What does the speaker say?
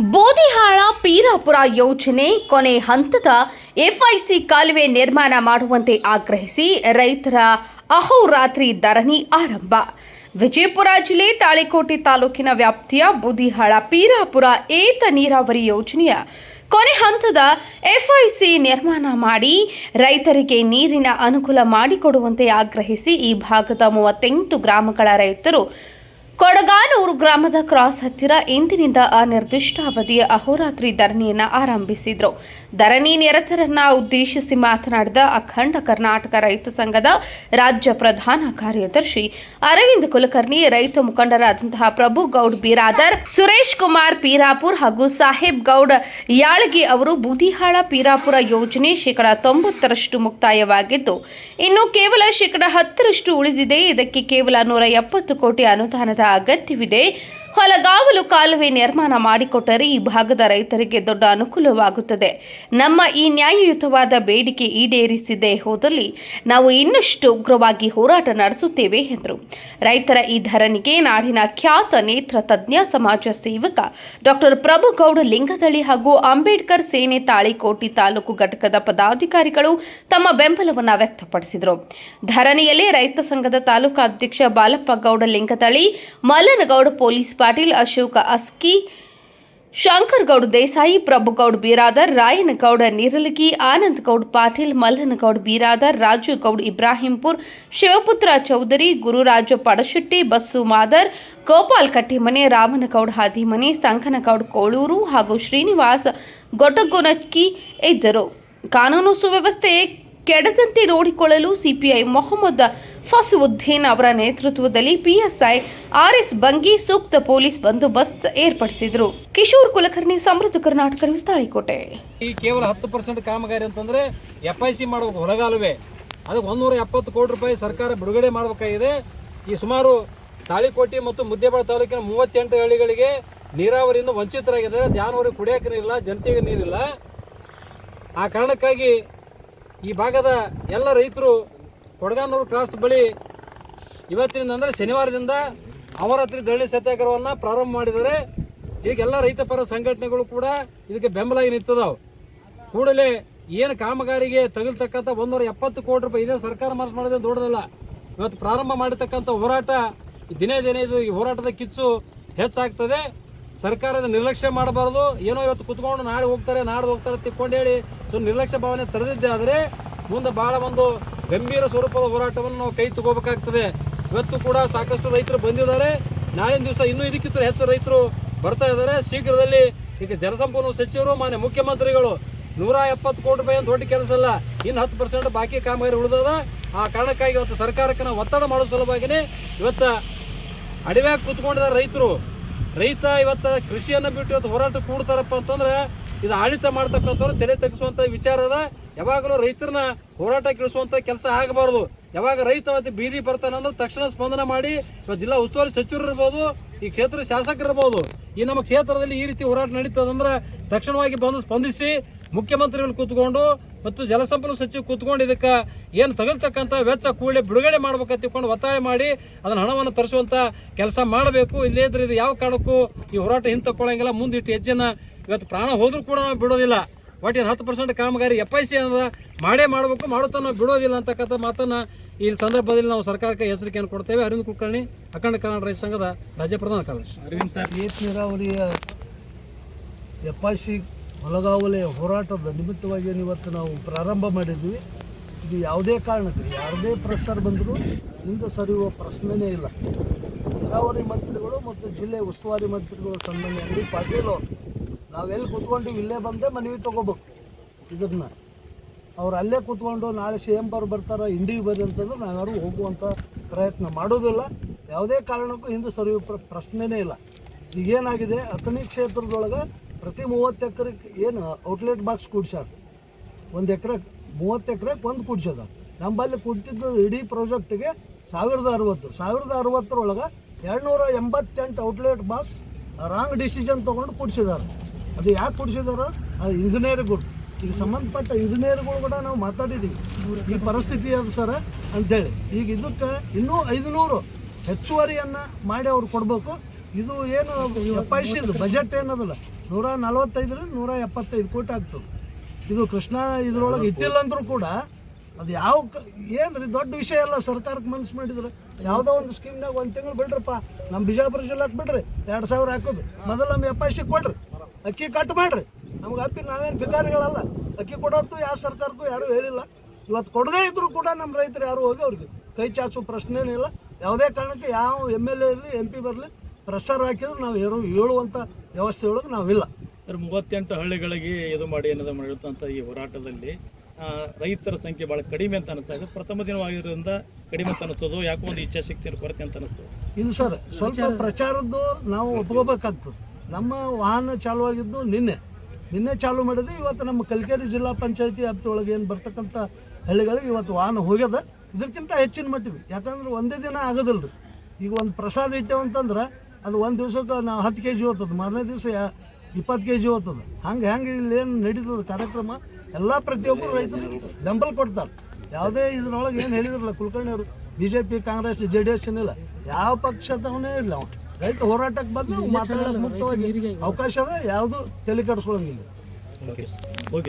ಬೋದಿಹಾಳ ಪೀರಾಪುರ ಯೋಜನೆ ಕೊನೆ ಹಂತದ ಎಫ್ಐಸಿ ಕಾಲುವೆ ನಿರ್ಮಾಣ ಮಾಡುವಂತೆ ಆಗ್ರಹಿಸಿ ರೈತರ ಅಹೋರಾತ್ರಿ ಧರಣಿ ಆರಂಭ. ವಿಜಯಪುರ ಜಿಲ್ಲೆ ತಾಳಿಕೋಟೆ ತಾಲೂಕಿನ ವ್ಯಾಪ್ತಿಯ ಬೂದಿಹಾಳ ಪೀರಾಪುರ ಏತ ನೀರಾವರಿ ಯೋಜನೆಯ ಕೊನೆ ಹಂತದ ಎಫ್ಐಸಿ ನಿರ್ಮಾಣ ಮಾಡಿ ರೈತರಿಗೆ ನೀರಿನ ಅನುಕೂಲ ಮಾಡಿಕೊಡುವಂತೆ ಆಗ್ರಹಿಸಿ ಈ ಭಾಗದ ಮೂವತ್ತೆಂಟು ಗ್ರಾಮಗಳ ರೈತರು ಕೊಡಗಾನೂರು ಗ್ರಾಮದ ಕ್ರಾಸ್ ಹತ್ತಿರ ಇಂದಿನಿಂದ ಅನಿರ್ದಿಷ್ಟಾವಧಿಯ ಅಹೋರಾತ್ರಿ ಧರಣಿಯನ್ನು ಆರಂಭಿಸಿದ್ರು. ಧರಣಿ ನಿರತರನ್ನ ಉದ್ದೇಶಿಸಿ ಮಾತನಾಡಿದ ಅಖಂಡ ಕರ್ನಾಟಕ ರೈತ ಸಂಘದ ರಾಜ್ಯ ಪ್ರಧಾನ ಕಾರ್ಯದರ್ಶಿ ಅರವಿಂದ್ ಕುಲಕರ್ಣಿ, ರೈತ ಮುಖಂಡರಾದಂತಹ ಪ್ರಭು ಗೌಡ್ ಬಿರಾದರ್, ಸುರೇಶ್ ಕುಮಾರ್ ಪೀರಾಪುರ್ ಹಾಗೂ ಸಾಹೇಬ್ ಗೌಡ್ ಯಾಳಗಿ ಅವರು ಬೂದಿಹಾಳ ಪೀರಾಪುರ ಯೋಜನೆ ಶೇಕಡ ತೊಂಬತ್ತರಷ್ಟು ಮುಕ್ತಾಯವಾಗಿದ್ದು, ಇನ್ನು ಕೇವಲ ಶೇಕಡ ಹತ್ತರಷ್ಟು ಉಳಿದಿದೆ. ಇದಕ್ಕೆ ಕೇವಲ ನೂರ ಎಪ್ಪತ್ತು ಕೋಟಿ ಅನುದಾನದ ಅಗತ್ಯವಿದೆ ಹೊಲಗಾವಲು ಕಾಲುವೆ ನಿರ್ಮಾಣ ಮಾಡಿಕೊಟ್ಟರೆ ಈ ಭಾಗದ ರೈತರಿಗೆ ದೊಡ್ಡ ಅನುಕೂಲವಾಗುತ್ತದೆ. ನಮ್ಮ ಈ ನ್ಯಾಯಯುತವಾದ ಬೇಡಿಕೆ ಈಡೇರಿಸಿದೆ ಹೋದಲ್ಲಿ ನಾವು ಇನ್ನಷ್ಟು ಉಗ್ರವಾಗಿ ಹೋರಾಟ ನಡೆಸುತ್ತೇವೆ ಎಂದರು. ರೈತರ ಈ ಧರಣಿಗೆ ನಾಡಿನ ಖ್ಯಾತ ನೇತ್ರ ತಜ್ಞ ಸಮಾಜ ಸೇವಕ ಡಾಕ್ಟರ್ ಪ್ರಭುಗೌಡ ಲಿಂಗದಳಿ ಹಾಗೂ ಅಂಬೇಡ್ಕರ್ ಸೇನೆ ತಾಳಿಕೋಟಿ ತಾಲೂಕು ಘಟಕದ ಪದಾಧಿಕಾರಿಗಳು ತಮ್ಮ ಬೆಂಬಲವನ್ನು ವ್ಯಕ್ತಪಡಿಸಿದರು. ಧರಣಿಯಲ್ಲಿ ರೈತ ಸಂಘದ ತಾಲೂಕು ಅಧ್ಯಕ್ಷ ಬಾಲಪ್ಪ ಗೌಡ ಲಿಂಗದಳಿ ಮಲ್ಲನಗೌಡ ಪೊಲೀಸ್ ಪಾಟೀಲ್, ಅಶೋಕ ಅಸ್ಕಿ ಶಂಕರಗೌಡ ದೇಸಾಯಿ ಪ್ರಭುಗೌಡ ಬೀರಾದರ್ ರಾಯನಗೌಡ ನಿರಲಗಿ, ಆನಂದ್ ಗೌಡ್, ಪಾಟೀಲ್ ಮಲ್ಲನಗೌಡ್ ಬೀರಾದರ್, ರಾಜು ಗೌಡ್, ಇಬ್ರಾಹಿಂಪುರ್, ಶಿವಪುತ್ರ ಚೌಧರಿ, ಗುರುರಾಜ ಪಡಶೆಟ್ಟಿ, ಬಸ್ಸು ಮಾದರ್, ಗೋಪಾಲ್ ಕಟ್ಟಿಮನೆ ರಾಮನಗೌಡ ಹಾದಿಮನೆ ಸಂಕನಗೌಡ್ ಕೋಳೂರು ಹಾಗೂ ಶ್ರೀನಿವಾಸ್ ಗೊಟಗುನಕ್ಕಿ ಇದ್ದರು. ಕಾನೂನು ಸುವ್ಯವಸ್ಥೆ ಕೆಡದಂತೆ ನೋಡಿಕೊಳ್ಳಲು ಸಿಪಿಐ ಮೊಹಮ್ಮದ್ ಫಸುವುದ್ದೀನ್ ಅವರ ನೇತೃತ್ವದಲ್ಲಿ ಪಿಎಸ್ಐ, ಆರ್ಎಸ್ ಬಂಗಿ ಸೂಕ್ತ ಪೊಲೀಸ್ ಬಂದೋಬಸ್ತ್ ಏರ್ಪಡಿಸಿದರು. ಕಿಶೋರ್ ಕುಲಕರ್ಣಿ, ಸಮೃದ್ಧ ಕರ್ನಾಟಕ ನ್ಯೂಸ್ ತಾಳಿಕೋಟೆ. ಈ ಕೇವಲ ಹತ್ತು ಪರ್ಸೆಂಟ್ ಕಾಮಗಾರಿ ಅಂತಂದ್ರೆ ಎಫ್ಐಸಿ ಮಾಡಬೇಕು, ಹೊರಗಾಲುವೆ. ಅದಕ್ಕೆ ಒಂದೂರ ಎಪ್ಪತ್ತು ಕೋಟಿ ರೂಪಾಯಿ ಸರ್ಕಾರ ಬಿಡುಗಡೆ ಮಾಡಬೇಕಾಗಿದೆ. ಈ ಸುಮಾರು ತಾಳಿಕೋಟೆ ಮತ್ತು ಮುದ್ದೇಬಾಳ ತಾಲೂಕಿನ ಮೂವತ್ತೆಂಟು ಹಳ್ಳಿಗಳಿಗೆ ನೀರಾವರಿಯಿಂದ ವಂಚಿತರಾಗಿದ್ದಾರೆ. ಜಾನುವಾರು ಕುಡಿಯೋಕೆ ನೀರಿಲ್ಲ, ಜನತೆಗೆ ನೀರಿಲ್ಲ. ಆ ಕಾರಣಕ್ಕಾಗಿ ಈ ಭಾಗದ ಎಲ್ಲ ರೈತರು ಕೊಡಗಾನೂರು ಕ್ರಾಸ್ ಬಳಿ ಇವತ್ತಿನಿಂದ ಅಂದರೆ ಶನಿವಾರದಿಂದ ಅವರಾತ್ರಿ ಧರಣಿ ಸತ್ಯಾಗ್ರಹವನ್ನು ಪ್ರಾರಂಭ ಮಾಡಿದ್ದಾರೆ. ಈಗೆಲ್ಲ ರೈತ ಪರ ಸಂಘಟನೆಗಳು ಕೂಡ ಇದಕ್ಕೆ ಬೆಂಬಲ ನಿಂತದಾವ್ ಕೂಡಲೇ ಏನು ಕಾಮಗಾರಿಗೆ ತಗಲ್ತಕ್ಕಂಥ ಒಂದೂರ ಎಪ್ಪತ್ತು ಕೋಟಿ ರೂಪಾಯಿ ಇದೇ ಸರ್ಕಾರ ಮನಸ್ಸು ಮಾಡಿದ್ರೆ ದೊಡ್ಡದಲ್ಲ. ಇವತ್ತು ಪ್ರಾರಂಭ ಮಾಡಿರ್ತಕ್ಕಂಥ ಹೋರಾಟ, ದಿನೇ ದಿನೇ ಇದು ಈ ಹೋರಾಟದ ಕಿಚ್ಚು ಹೆಚ್ಚಾಗ್ತದೆ. ಸರ್ಕಾರದ ನಿರ್ಲಕ್ಷ್ಯ ಮಾಡಬಾರದು. ಏನೋ ಇವತ್ತು ಕುತ್ಕೊಂಡು ನಾಳೆ ಹೋಗ್ತಾರೆ ನಾಡು ಹೋಗ್ತಾರೆ ತಿಕ್ಕೊಂಡು ಹೇಳಿ ಸೊ ನಿರ್ಲಕ್ಷ್ಯ ಭಾವನೆ ತರದಿದ್ದೆ ಆದರೆ ಮುಂದೆ ಬಹಳ ಒಂದು ಗಂಭೀರ ಸ್ವರೂಪದ ಹೋರಾಟವನ್ನು ನಾವು ಕೈ ತಗೋಬೇಕಾಗ್ತದೆ. ಇವತ್ತು ಕೂಡ ಸಾಕಷ್ಟು ರೈತರು ಬಂದಿದ್ದಾರೆ. ನಾಳಿನ ದಿವಸ ಇನ್ನೂ ಇದಕ್ಕಿಂತ ಹೆಚ್ಚು ರೈತರು ಬರ್ತಾ ಇದ್ದಾರೆ. ಶೀಘ್ರದಲ್ಲಿ ಈಗ ಜಲಸಂಪನ್ಮೂಲ ಸಚಿವರು, ಮಾನ್ಯ ಮುಖ್ಯಮಂತ್ರಿಗಳು, ನೂರ ಎಪ್ಪತ್ತು ಕೋಟಿ ರೂಪಾಯಿ ದೊಡ್ಡ ಕೆಲಸ ಅಲ್ಲ, ಇನ್ನು ಹತ್ತು ಪರ್ಸೆಂಟ್ ಬಾಕಿ ಕಾಮಗಾರಿ ಉಳಿದದ. ಆ ಕಾರಣಕ್ಕಾಗಿ ಇವತ್ತು ಸರ್ಕಾರಕ್ಕೆ ನಾವು ಒತ್ತಡ ಮಾಡೋ ಸಲುವಾಗಿನೇ ಇವತ್ತು ಅಡವ್ಯಾಗ ಕೂತ್ಕೊಂಡಿದ್ದಾರೆ ರೈತರು. ರೈತ ಇವತ್ತ ಕೃಷಿಯನ್ನ ಬಿಟ್ಟು ಇವತ್ತು ಹೋರಾಟ ಕೂಡ್ತಾರಪ್ಪ ಅಂತಂದ್ರೆ ಇದು ಆಡಳಿತ ಮಾಡ್ತಕ್ಕಂಥವ್ರು ತಲೆ ವಿಚಾರ ಅದ. ಯಾವಾಗಲೂ ರೈತರನ್ನ ಹೋರಾಟ ಇಳಿಸುವಂತ ಕೆಲಸ ಆಗಬಾರದು. ಯಾವಾಗ ರೈತ ಮತ್ತೆ ಬೀದಿ ಬರ್ತಾನೆ ಅಂದ್ರೆ ತಕ್ಷಣ ಸ್ಪಂದನ ಮಾಡಿ ಜಿಲ್ಲಾ ಉಸ್ತುವಾರಿ ಸಚಿವರು ಇರ್ಬೋದು, ಈ ಕ್ಷೇತ್ರ ಶಾಸಕರು ಇರ್ಬೋದು, ಈ ನಮ್ಮ ಕ್ಷೇತ್ರದಲ್ಲಿ ಈ ರೀತಿ ಹೋರಾಟ ನಡೀತದಂದ್ರೆ ತಕ್ಷಣವಾಗಿ ಬಂದು ಸ್ಪಂದಿಸಿ ಮುಖ್ಯಮಂತ್ರಿಗಳು ಕೂತ್ಕೊಂಡು ಮತ್ತು ಜಲಸಂಪನ್ಮೂಲ ಸಚಿವ ಕೂತ್ಕೊಂಡು ಇದಕ್ಕೆ ಏನು ತಗಲ್ತಕ್ಕಂಥ ವೆಚ್ಚ ಕೂಡಲೇ ಬಿಡುಗಡೆ ಮಾಡ್ಬೇಕಂತ ತಿಳ್ಕೊಂಡು ಒತ್ತಾಯ ಮಾಡಿ ಅದನ್ನ ಹಣವನ್ನು ತರಿಸುವಂತ ಕೆಲಸ ಮಾಡಬೇಕು. ಇಲ್ಲೇ ಇದ್ರೆ ಇದು ಯಾವ ಕಾರಣಕ್ಕೂ ಈ ಹೋರಾಟ ಹಿಂತಕ್ಕೊಳ್ಳಂಗಿಲ್ಲ ಮುಂದಿಟ್ಟು ಹೆಜ್ಜೆನ ಇವತ್ತು ಪ್ರಾಣ ಹೋದ್ರೂ ಕೂಡ ನಾವು ಬಿಡೋದಿಲ್ಲ. ಒಟ್ಟಿನ ಹತ್ತು ಪರ್ಸೆಂಟ್ ಕಾಮಗಾರಿ ಎಫ್ ಐ ಸಿ ಅನ್ನೋದ ಮಾಡೇ ಮಾಡಬೇಕು. ಮಾಡುತ್ತಾ ನಾವು ಬಿಡೋದಿಲ್ಲ ಅಂತಕ್ಕಂಥ ಮಾತನ್ನ ಈ ಸಂದರ್ಭದಲ್ಲಿ ನಾವು ಸರ್ಕಾರಕ್ಕೆ ಎಚ್ಚರಿಕೆಯನ್ನು ಕೊಡ್ತೇವೆ. ಅರವಿಂದ್ ಕುಲಕರ್ಣಿ ಅಖಂಡ ಕನ್ನಡ ರೈತ ಸಂಘದ ರಾಜ್ಯ ಪ್ರಧಾನ ಕಾರ್ಯದರ್ಶಿ. ಅರವಿಂದ್ ಸರ್. ಏತ ನೀರಾವರಿಯ ಎಫ್ ಐ ಸಿ ಹೊಲಗಾವಲೆ ಹೋರಾಟದ ನಿಮಿತ್ತವಾಗಿ ಇವತ್ತು ನಾವು ಪ್ರಾರಂಭ ಮಾಡಿದ್ವಿ ಇದು ಯಾವುದೇ ಕಾರಣಕ್ಕೆ ಯಾವುದೇ ಪ್ರೆಸರ್ ಬಂದರೂ ಹಿಂದೆ ಸರಿಯುವ ಪ್ರಶ್ನೆನೇ ಇಲ್ಲ. ನೀರಾವರಿ ಮಂತ್ರಿಗಳು ಮತ್ತು ಜಿಲ್ಲೆ ಉಸ್ತುವಾರಿ ಮಂತ್ರಿಗಳು ಸನ್ಮಾನ್ಯ ಪಾಟೀಲ್ ಅವರು ನಾವೆಲ್ಲಿ ಕೂತ್ಕೊಂಡು ಇಲ್ಲೇ ಬಂದೆ ಮನವಿ ತೊಗೋಬೇಕು. ಇದನ್ನು ಅವ್ರು ಅಲ್ಲೇ ಕೂತ್ಕೊಂಡು ನಾಳೆ ಸಿ ಎಂ ಬರ್ ಬರ್ತಾರೆ, ಇಂಡಿಗೆ ಬರ್ರಿ ಅಂತಂದ್ರೆ ನಾವ್ಯಾರು ಹೋಗುವಂಥ ಪ್ರಯತ್ನ ಮಾಡೋದಿಲ್ಲ. ಯಾವುದೇ ಕಾರಣಕ್ಕೂ ಹಿಂದೆ ಸರಿಯುವ ಪ್ರ, ಪ್ರಶ್ನೆನೇ ಇಲ್ಲ. ಈಗೇನಾಗಿದೆ, ಅಥಣಿ ಕ್ಷೇತ್ರದೊಳಗೆ ಪ್ರತಿ ಮೂವತ್ತು ಎಕರೆ ಏನು ಔಟ್ಲೆಟ್ ಬಾಕ್ಸ್ ಕೂಡ್ಸ್ಯಾರ. ಒಂದು ಎಕರೆ ಮೂವತ್ತು ಎಕರೆಗೆ ಒಂದು ಕೂಡ್ಸ್ಯದ. ನಮ್ಮಲ್ಲಿ ಕೊಟ್ಟಿದ್ದು ಇಡೀ ಪ್ರಾಜೆಕ್ಟ್ಗೆ ಸಾವಿರದ ಅರವತ್ತು ಸಾವಿರದ ಅರವತ್ತರೊಳಗೆ ಎರಡುನೂರ ಎಂಬತ್ತೆಂಟು ಔಟ್ಲೆಟ್ ಬಾಕ್ಸ್ ರಾಂಗ್ ಡಿಸಿಷನ್ ತೊಗೊಂಡು ಕೂಡ್ಸಿದ್ದಾರೆ ಅದು ಯಾಕೆ ಕೂಡ್ಸಿದಾರ? ಅದು ಇಂಜಿನಿಯರ್ಗಳು. ಈಗ ಸಂಬಂಧಪಟ್ಟ ಇಂಜಿನಿಯರ್ಗಳು ಕೂಡ ನಾವು ಮಾತಾಡಿದ್ದೀವಿ ಈ ಪರಿಸ್ಥಿತಿ ಅದು ಸರ ಅಂಥೇಳಿ ಈಗ ಇದಕ್ಕೆ ಇನ್ನೂ ಐದುನೂರು ಹೆಚ್ಚುವರಿಯನ್ನು ಮಾಡಿ ಅವ್ರು ಕೊಡಬೇಕು. ಇದು ಏನು ಎಫ್ ಐ ಸಿ ಬಜೆಟ್ ಏನದಲ್ಲ? ನೂರ ನಲವತ್ತೈದರ ನೂರ ಎಪ್ಪತ್ತೈದು ಕೋಟಿ ಆಗ್ತದೆ. ಇದು ಕೃಷ್ಣ ಇದ್ರೊಳಗೆ ಇಟ್ಟಿಲ್ಲ ಅಂದ್ರೂ ಕೂಡ ಅದು ಯಾವ ಕ- ಏನ್ರಿ ದೊಡ್ಡ ವಿಷಯ ಅಲ್ಲ ಸರ್ಕಾರಕ್ಕೆ ಮನಸ್ಸು ಮಾಡಿದ್ರು. ಯಾವುದೋ ಒಂದು ಸ್ಕೀಮ್ನಾಗ ಒಂದು ತಿಂಗಳು ಬಿಡ್ರಪ್ಪ ನಮ್ಮ ಬಿಜಾಪುರ ಜಿಲ್ಲೆ ಬಿಡ್ರಿ ಎರಡು ಸಾವಿರ ಹಾಕೋದು. ಮೊದಲು ನಮ್ಮ ಸಿ ಕೊಡ್ರಿ ಅಕ್ಕಿ ಕಟ್ ಮಾಡ್ರಿ. ನಮ್ಗೆ ಅಪ್ಪಿ ನಾವೇನು ಭಿಕಾರಿಗಳಲ್ಲ ಅಕ್ಕಿ ಕೊಡೋದು ಯಾವ ಸರ್ಕಾರಕ್ಕೂ ಯಾರೂ ಹೇಳಿಲ್ಲ. ಇವತ್ತು ಕೊಡದೇ ಇದ್ರೂ ಕೂಡ ನಮ್ಮ ರೈತರು ಯಾರು ಹೋಗಿ ಅವ್ರಿಗೆ ಕೈ ಚಾಚು ಪ್ರಶ್ನೆನೇ ಇಲ್ಲ. ಯಾವುದೇ ಕಾರಣಕ್ಕೆ ಯಾವ ಎಂ ಎಲ್ ಎ ಇರಲಿ ಎಂ ಪಿ ಬರಲಿ ಪ್ರೆಷರ್ ಹಾಕಿದ್ರು ನಾವು ಏನು ಹೇಳುವಂಥ ವ್ಯವಸ್ಥೆ ಒಳಗೆ ನಾವಿಲ್ಲ. ಸರ್ ಮೂವತ್ತೆಂಟು ಹಳ್ಳಿಗಳಿಗೆ ಇದು ಮಾಡಿ ಏನಾದರೂ ಮಾಡಿರುತ್ತಂಥ ಈ ಹೋರಾಟದಲ್ಲಿ ರೈತರ ಸಂಖ್ಯೆ ಭಾಳ ಕಡಿಮೆ ಅಂತ ಅನಿಸ್ತಾ ಇದೆ. ಪ್ರಥಮ ದಿನವಾಗಿರೋದ್ರಿಂದ ಕಡಿಮೆ ಅಂತ ಅನಿಸ್ತದೆ. ಯಾಕೋ ಒಂದು ಇಚ್ಛಾಶಕ್ತಿಯ ಕೊರತೆ ಅಂತ ಅನಿಸ್ತದೆ. ಇದು ಸರ್ ಸ್ವಲ್ಪ ಪ್ರಚಾರದ್ದು ನಾವು ಒಪ್ಕೋಬೇಕಾಗ್ತದೆ. ನಮ್ಮ ವಾಹನ ಚಾಲುವಾಗಿದ್ದು ನಿನ್ನೆ. ನಿನ್ನೆ ಚಾಲು ಮಾಡಿದ್ರೆ ಇವತ್ತು ನಮ್ಮ ಕಲ್ಕೇರಿ ಜಿಲ್ಲಾ ಪಂಚಾಯತಿ ವ್ಯಾಪ್ತಿಯೊಳಗೆ ಏನು ಬರ್ತಕ್ಕಂಥ ಹಳ್ಳಿಗಳಿಗೆ ಇವತ್ತು ವಾಹನ ಹೋಗ್ಯದ. ಇದಕ್ಕಿಂತ ಹೆಚ್ಚಿನ ಮಟ್ಟಿಗೆ. ಯಾಕಂದ್ರೆ ಒಂದೇ ದಿನ ಆಗೋದಿಲ್ಲ ರೀ ಈಗ ಒಂದು ಪ್ರಸಾದ ಇಟ್ಟೇವು ಅಂತಂದ್ರೆ ಅದು ಒಂದು ದಿವ್ಸಕ್ಕೆ ನಾವು ಹತ್ತು ಕೆ ಜಿ ಹೋಗ್ತದೆ ಮಾರನೇ ದಿವಸ ಇಪ್ಪತ್ತು ಕೆ ಜಿ ಹೋಗ್ತದೆ ಹಂಗೆ ಹೆಂಗೆ ಇಲ್ಲಿ ಏನು ನಡೀತದೆ ಕಾರ್ಯಕ್ರಮ? ಎಲ್ಲ ಪ್ರತಿಯೊಬ್ಬರು ರೈತರು ಬೆಂಬಲ ಕೊಡ್ತಾರೆ. ಯಾವುದೇ ಇದ್ರೊಳಗೆ ಏನು ಹೇಳಿದ್ರಲ್ಲ ಕುಲಕರ್ಣಿ ಅವರು B J P Congress J D S ಏನಿಲ್ಲ ಯಾವ ಪಕ್ಷದವನೇ ಇಲ್ಲ ಅವನು. ರೈತ ಹೋರಾಟಕ್ಕೆ ಬಂದು ಮಾತಾಡೋಕೆ ಮುಕ್ತವಾಗಿ ಅವಕಾಶ ಅದ ಯಾವುದು ತಲೆ ಕೆಡಿಸ್ಕೊಳಂಗಿಲ್ಲ. Okay okay.